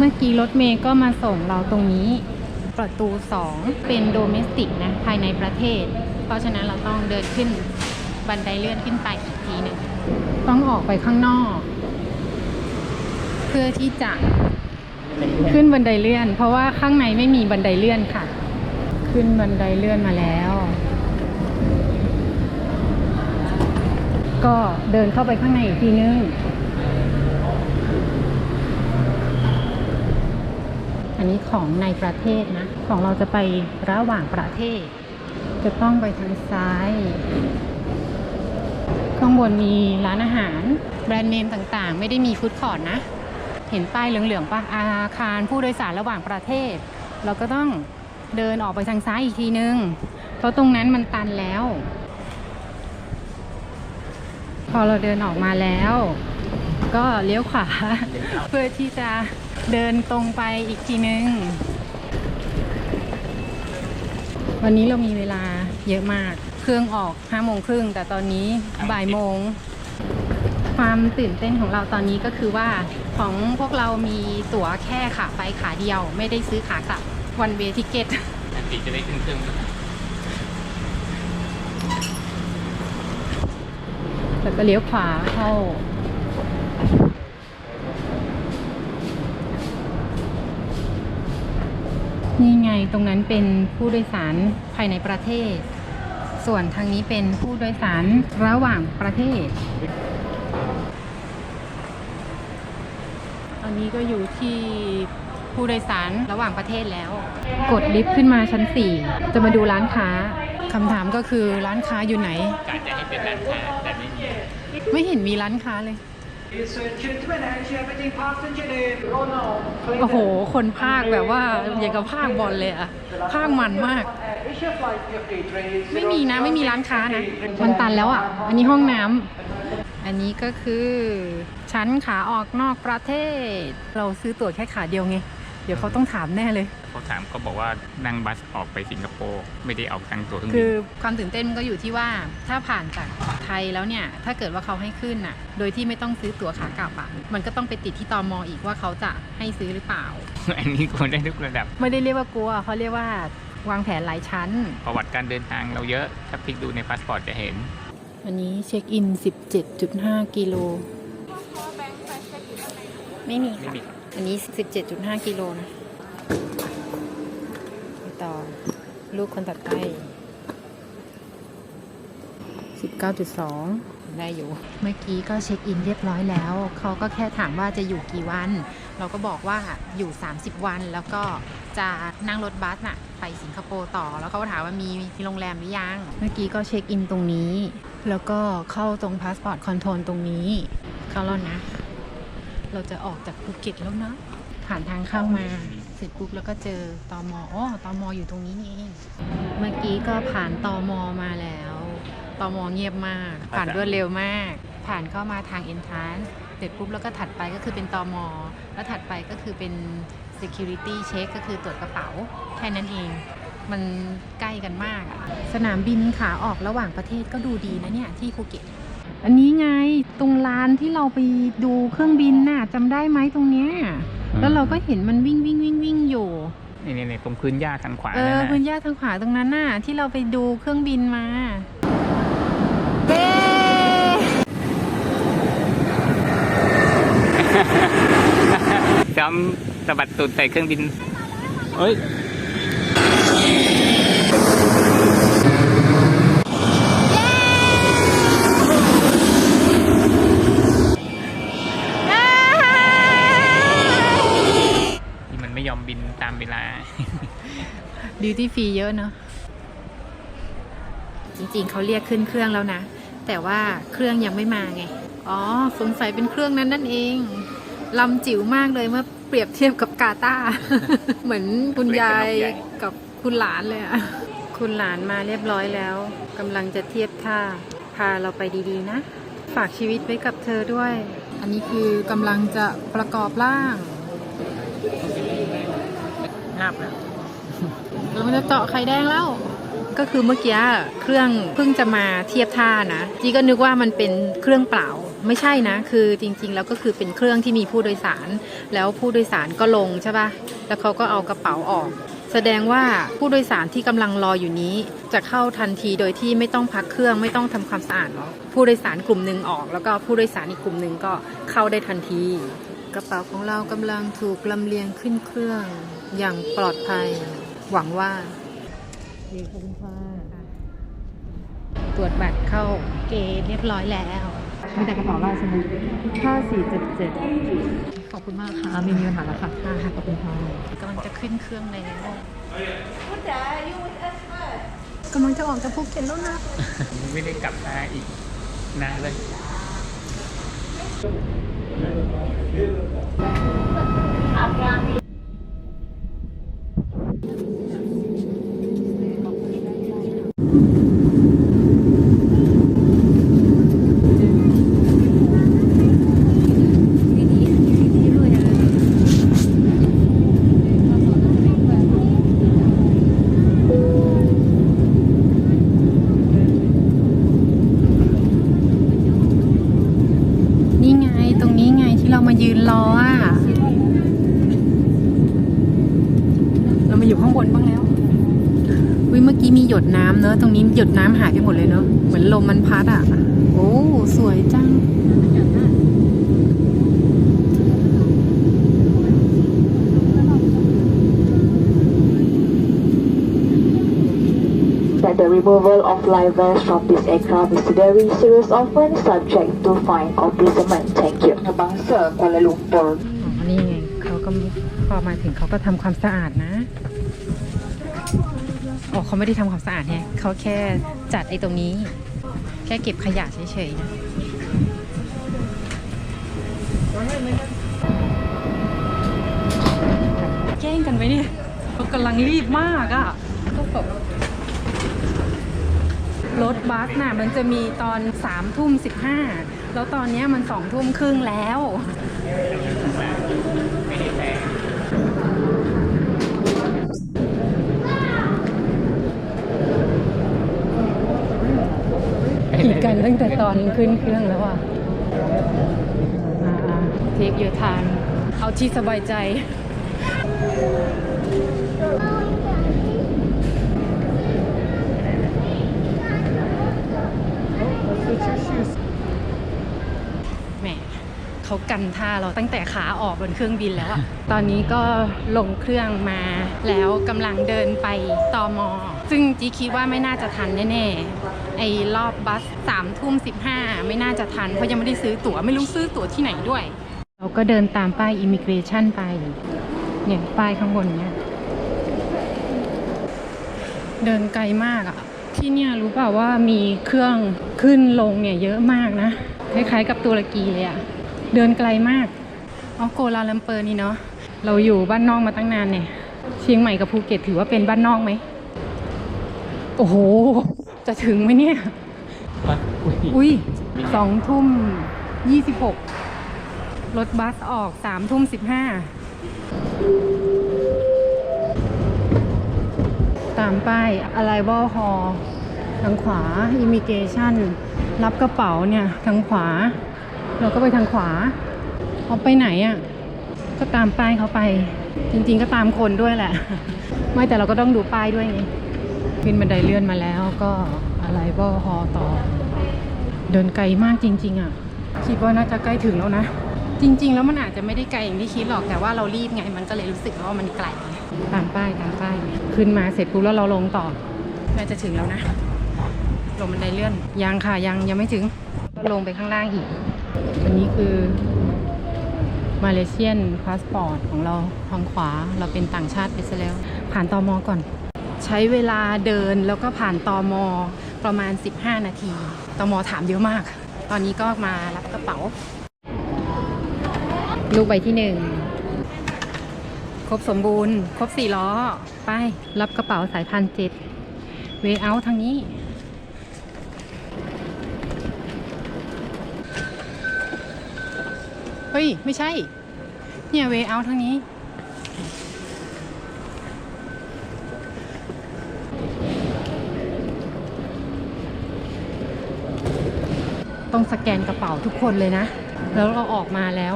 เมื่อกี้รถเมย์ก็มาส่งเราตรงนี้ ประตู 2 เป็นโดเมสติกนะภายในประเทศ เพราะฉะนั้นเราต้องเดินขึ้นบันไดเลื่อนขึ้นไปอีกทีหนึ่งต้องออกไปข้างนอก เพื่อที่จะขึ้นบันไดเลื่อน เพราะว่าข้างในไม่มีบันไดเลื่อนค่ะ ขึ้นบันไดเลื่อนมาแล้ว ก็เดินเข้าไปข้างในอีกทีนึง อันนี้ของในประเทศนะ ของเราจะไประหว่างประเทศ จะต้องไปทางซ้าย ข้างบนมีร้านอาหาร แบรนด์เนมต่างๆ ไม่ได้มีฟู้ดคอร์ทนะ เห็นป้ายเหลืองๆปะอาคารผู้โดยสารระหว่างประเทศ เราก็ต้องเดินออกไปทางซ้ายอีกทีนึง เพราะตรงนั้นมันตันแล้ว พอเราเดินออกมาแล้ว ก็เลี้ยวขวาเพื่อที่จะ เดินตรงไปอีกทีนึง วันนี้เรามีเวลาเยอะมาก เครื่องออก5โมงครึ่งแต่ตอนนี้บ่ายโมง ความตื่นเต้นของเราตอนนี้ก็คือว่าของพวกเรามีตั๋วแค่ขาไปขาเดียว ไม่ได้ซื้อขากลับวันเวทิเกตอันติจะได้ขึ้นเครื่องแล้วก็เลี้ยวขวาเข้า นี่ไงตรงนั้นเป็นผู้โดยสารภายในประเทศ ส่วนทางนี้เป็นผู้โดยสารระหว่างประเทศ ตอนนี้ก็อยู่ที่ผู้โดยสารระหว่างประเทศแล้ว กดลิฟต์ขึ้นมาชั้น 4 จะมาดูร้านค้าคำถามก็คือร้านค้าอยู่ไหน กาจะให้เป็นร้านค้าแต่ไม่มีไม่เห็นมีร้านค้าเลย โอ้โห คนภาคแบบว่าอย่างกับภาคบอลเลยอะภาคมันมาก ไม่มีนะไม่มีร้านค้านะ มันตันแล้วอะอันนี้ห้องน้ำอันนี้ก็คือชั้นขาออกนอกประเทศ เราซื้อตั๋วแค่ขาเดียวไง ดี๋ยวเขาต้องถามแน่เลย เขาถามเขาบอกว่านั่งบัสออกไปสิงคโปร์ไม่ได้ออกทางตัวเครื่องคืบิอนความตื่นเต้นมันก็อยู่ที่ว่าถ้าผ่านจากไทยแล้วเนี่ย ถ้าเกิดว่าเขาให้ขึ้นอะ โดยที่ไม่ต้องซื้อตั๋วขากลับอะมันก็ต้องไปติดที่ตอมออีกว่าเขาจะให้ซื้อหรือเปล่า อันนี้ควรได้ทุกระดับ ไม่ได้เรียกว่ากลัวเขาเรียกว่าวางแผนหลายชั้น ประวัติการเดินทางเราเยอะ ถ้าพลิกดูในพาสปอร์ตจะเห็นอันนี้เช็คอิน 17.5 กิโล ไม่มีไม่ค่ะ มี อันนี้ 17.5 กิโลนะไปต่อ ลูกคนตัดไป 19.2 ได้อยู่ เมื่อกี้ก็เช็คอินเรียบร้อยแล้ว เขาก็แค่ถามว่าจะอยู่กี่วัน เราก็บอกว่าอยู่ 30 วันแล้วก็จะนั่งรถบัสน่ะ ไปสิงคโปร์ต่อ แล้วเขาก็ถามว่ามีที่โรงแรมหรือยัง เมื่อกี้ก็เช็คอินตรงนี้ แล้วก็เข้าตรงพาสปอร์ตคอนโทรลตรงนี้ เข้าแล้วนะ เราจะออกจากภูเก็ตแล้วนะผ่านทางเข้ามา เสร็จปุ๊บแล้วก็เจอตอมอ๋อตอมออยู่ตรงนี้นี่เองเมื่อกี้ก็ผ่านตอมอมาแล้วตอมอเงียบมาก ผ่านรวดเร็วมาก ผ่านเข้ามาทาง entrance เสร็จปุ๊บแล้วก็ถัดไปก็คือเป็นตอมอแล้วถัดไปก็คือเป็น security check ก็คือตรวจกระเป๋าแค่นั้นเอง มันใกล้กันมากอะสนามบินขาออกระหว่างประเทศก็ดูดีนะเนี่ยที่ภูเก็ต อันนี้ไงตรงลานที่เราไปดูเครื่องบินน่ะจำได้ไหมตรงเนี้ย แล้วเราก็เห็นมันวิ่งวิ่งวิ่งวิ่งอยู่นี่นี่นี่ตรงพื้นหญ้าทางขวาเอนั่นอน่ะพื้นหญ้าทางขวาตรงนั้นน่ะที่เราไปดูเครื่องบินมาเย้จอมสะบัดตูดใส่เครื่องบินเฮ้ย รีเยอะเนอะจริงๆเขาเรียกขึ้นเครื่องแล้วนะ แต่ว่าเครื่องยังไม่มาไง อ๋อสงสัยเป็นเครื่องนั้นนั่นเองลำจิ๋วมากเลยเมื่อเปรียบเทียบกับกาตาร์เหมือนคุณยายกับคุณหลานเลยอะคุณหลานมาเรียบร้อยแล้วกำลังจะเทียบท่าพาเราไปดีๆนะ ฝากชีวิตไว้กับเธอด้วย อันนี้คือกำลังจะประกอบร่างงับนะ เรามันจะเจาะไข่แดงแล้ว ก็คือเมื่อกี้เครื่องเพิ่งจะมาเทียบท่านะจีก็นึกว่ามันเป็นเครื่องเปล่าไม่ใช่นะ คือจริงๆ แล้วก็คือเป็นเครื่องที่มีผู้โดยสาร แล้วผู้โดยสารก็ลงใช่ปะแล้วเขาก็เอากระเป๋าออก แสดงว่าผู้โดยสารที่กำลังรออยู่นี้ จะเข้าทันทีโดยที่ไม่ต้องพักเครื่องไม่ต้องทำความสะอาดหรอกผู้โดยสารกลุ่มหนึ่งออก แล้วก็ผู้โดยสารอีกกลุ่มหนึ่งก็เข้าได้ทันที กระเป๋าของเรากำลังถูกลำเลียงขึ้นเครื่องอย่างปลอดภัย หวังว่าดีขอบคุณค่ะตรวจบัตรเข้าเกณฑ์เรียบร้อยแล้วมีแต่กระเป๋าเราใช่ไหมห้าสี่เจ็ดเจ็ดขอบคุณมากค่ะมีมีปัญหาแล้วค่ะค่ะขอบคุณค่ะกำลังจะขึ้นเครื่องแล้วกำลังจะออกจากภูเก็ตแล้วนะ ไม่ได้กลับมาอีกนานเลยนี่ไงตรงนี้ไงที่เรามายืนรออะ เรามาอยู่ข้างบนบ้างแล้ววิเมื่อ กี้มีหยดน้ำเนอะตรงนี้หยดน้ำหายไปหมดเลยเนอะเหมือนลมมันพัดอะ โอ้ สวยจัง that the removal of live wires from this aircraft is very serious often subject to fine or imprisonment. Thank you. Bangsa, Kuala Lumpur. อ๋อนี่ไงเขาก็พอมาถึงเขาก็ทำความสะอาดนะ อ๋อเขาไม่ได้ทำความสะอาดเนี่ยเขาแค่จัดไอ้ตรงนี้ แค่เก็บขยะเฉยๆนะแกล้งกันไหมเนี่ยเขากำลังรีบมากอะ่ะก็แบบรถบัสน่ะมันจะมีตอนสามทุ่มสิบห้าแล้วตอนเนี้ยมันสองทุ่มครึ่งแล้ว ขีดกันตั้งแต่ตอนขึ้นเครื่องแล้วอะเทคเยอะทางเอาที่สบายใจ แหมเขากันท่าเราตั้งแต่ขาออกบนเครื่องบินแล้วอะ ตอนนี้ก็ลงเครื่องมาแล้วกำลังเดินไปตอมอ ซึ่งจีคิดว่าไม่น่าจะทันแน่ๆ ไอ้รอบบัสสามทุ่มสิบห้าไม่น่าจะทัน เพราะยังไม่ได้ซื้อตั๋วไม่รู้ซื้อตั๋วที่ไหนด้วย เราก็เดินตามป้ายอิมิเกรชันไป เนี่ยป้ายข้างบนเนี่ยเดินไกลมากอะที่เนี่ยรู้เปล่าว่ามีเครื่องขึ้นลงเนี่ยเยอะมากนะ คล้ายๆกับตุรกีเลยอะเดินไกลมากอ๋อโกลาลัมเปอร์นี่เนาะเราอยู่บ้านนอกมาตั้งนานเนี่ย เชียงใหม่กับภูเก็ตถือว่าเป็นบ้านนอกไหม โอ้โห จะถึงไหมเนี่ยอุ้ยสองทุ่มยี่สิบหกรถบัสออกสามทุ่มสิบห้าตามป้าย arrival hall ทางขวา immigration รับกระเป๋าเนี่ย ทางขวา เราก็ไปทางขวาเอาไปไหนอะ่ะ ก็ตามป้ายเขาไป จริง ๆ ก็ตามคนด้วยแหละ ไม่แต่เราก็ต้องดูป้ายด้วยไง ขึ้นบันไดเลื่อนมาแล้วก็ arrival hall ต่อ เดินไกลมากจริง ๆ อะ คิดว่าน่าจะใกล้ถึงแล้วนะ จริง ๆ แล้วมันอาจจะไม่ได้ไกลอย่างที่คิดหรอกแต่ว่าเรารีบไงมันก็เลยรู้สึกว่ามันไกลตามป้ายตามป้ายขึ้นมาเสร็จปุ๊บแล้วเราลงต่อน่าจะถึงแล้วนะ ลงบันไดเลื่อนยังค่ะยังยังไม่ถึงก็ลงไปข้างล่างอีกอันนี้คือมาเลเซียนพาสปอร์ตของเราทางขวาเราเป็นต่างชาติไปซะแล้ว ผ่านตอมอก่อน ใช้เวลาเดินแล้วก็ผ่านตอมอประมาณ 15 นาทีตอมอถามเยอะมาก ตอนนี้ก็มารับกระเป๋า ลูกใบที่หนึ่งครบสมบูรณ์ ครบสี่ล้อ ไป รับกระเป๋าสายพันเจ็ดเวเอาทางนี้ เฮ้ย ไม่ใช่ เนี่ยเวเอาทางนี้ ต้องสแกนกระเป๋าทุกคนเลยนะ แล้วเราออกมาแล้ว